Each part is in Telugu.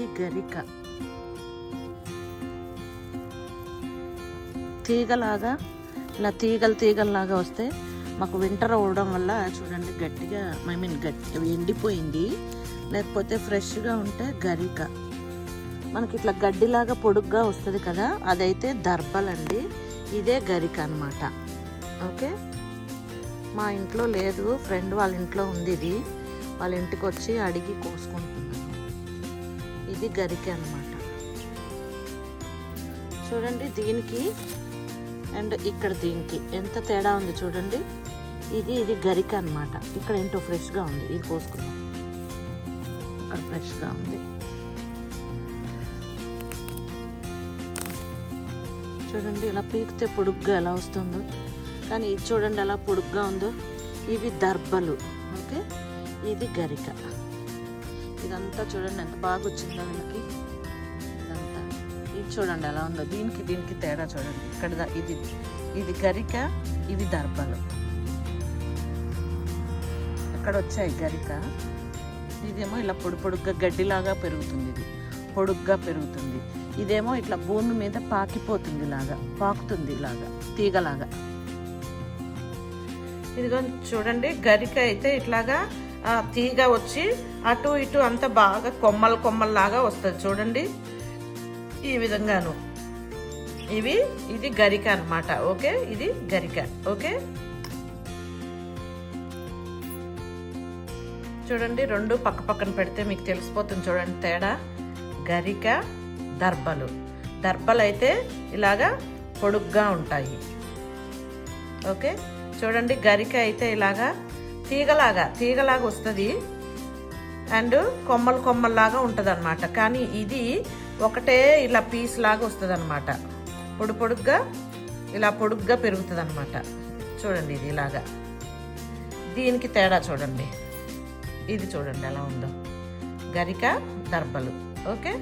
ఇది గరిక. తీగలాగా ఇలా తీగలు తీగల్లాగా వస్తే మాకు వింటర్ అవ్వడం వల్ల చూడండి గట్టిగా ఐ మీన్ గట్టి ఎండిపోయింది. లేకపోతే ఫ్రెష్గా ఉంటే గరిక. మనకి ఇట్లా గడ్డిలాగా పొడుగ్గా వస్తుంది కదా అదైతే దర్బలండి. ఇదే గరిక అన్నమాట. ఓకే? మా ఇంట్లో లేదు ఫ్రెండ్ వాళ్ళ ఇంట్లో ఉంది ఇది. వాళ్ళ ఇంటికి వచ్చి అడిగి కోసుకుంటున్నాను. ఇది గరిక అన్నమాట. చూడండి దీనికి అండ్ ఇక్కడ దీనికి ఎంత తేడా ఉంది చూడండి. ఇది ఇది గరిక అన్నమాట. ఇక్కడ ఏంటో ఫ్రెష్గా ఉంది. ఇది కోసుకుందాం ఇక్కడ ఫ్రెష్గా ఉంది. చూడండి ఇలా పీకితే పొడుగ్గా ఎలా వస్తుందో. కానీ ఇది చూడండి ఎలా పొడుగ్గా ఉందో. ఇవి దర్బలు. ఓకే? ఇది గరిక. ఇదంతా చూడండి ఎంత బాగా వచ్చిందో వీళ్ళకి ఇదంతా. ఇది చూడండి ఎలా ఉందో. దీనికి దీనికి తేడా చూడండి. ఇక్కడ ఇది ఇది గరిక ఇవి దర్భలు అక్కడ వచ్చాయి గరిక. ఇదేమో ఇలా పొడి పొడుగ్గా గడ్డిలాగా పెరుగుతుంది ఇది. పొడుగ్గా పెరుగుతుంది. ఇదేమో ఇట్లా భూమి మీద పాకిపోతుంది ఇలాగా పాకుతుంది ఇలాగా తీగలాగా. ఇదిగో చూడండి గరిక అయితే ఇట్లాగా తీగ వచ్చి అటు ఇటు అంతా బాగా కొమ్మలు కొమ్మల్లాగా వస్తుంది చూడండి. ఈ విధంగాను. ఇవి ఇది గరిక అన్నమాట ఓకే? ఇది గరిక ఓకే? చూడండి రెండు పక్క పక్కన పెడితే మీకు తెలిసిపోతుంది చూడండి తేడా. గరిక దర్బలు. దర్బలు అయితే ఇలాగా పొడుగ్గా ఉంటాయి. ఓకే? చూడండి గరిక అయితే ఇలాగా తీగలాగా తీగలాగా వస్తుంది. అండ్ కొమ్మలు కొమ్మల్లాగా ఉంటుంది అనమాట కానీ ఇది ఒకటే ఇలా పీస్ లాగా వస్తుంది అనమాట పొడి పొడుగ్గా ఇలా పొడుగ్గా పెరుగుతుంది అనమాట చూడండి ఇది ఇలాగా. దీనికి తేడా చూడండి. ఇది చూడండి ఎలా ఉందో. గరిక దర్బలు ఓకే?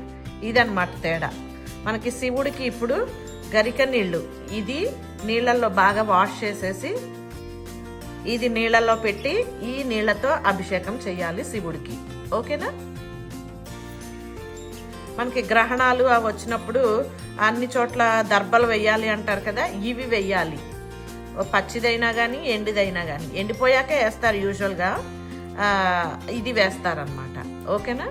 ఇదనమాట తేడా. మనకి శివుడికి ఇప్పుడు గరిక నీళ్ళు. ఇది నీళ్ళల్లో బాగా వాష్ చేసేసి ఇది నీళ్ళలో పెట్టి ఈ నీళ్ళతో అభిషేకం చేయాలి శివుడికి. ఓకేనా? మనకి గ్రహణాలు అవి వచ్చినప్పుడు అన్ని చోట్ల దర్బలు వెయ్యాలి అంటారు కదా ఇవి వెయ్యాలి ఓ పచ్చిదైనా కానీ ఎండిదైనా కానీ ఎండిపోయాకే వేస్తారు యూజువల్గా. ఇది వేస్తారనమాట ఓకేనా?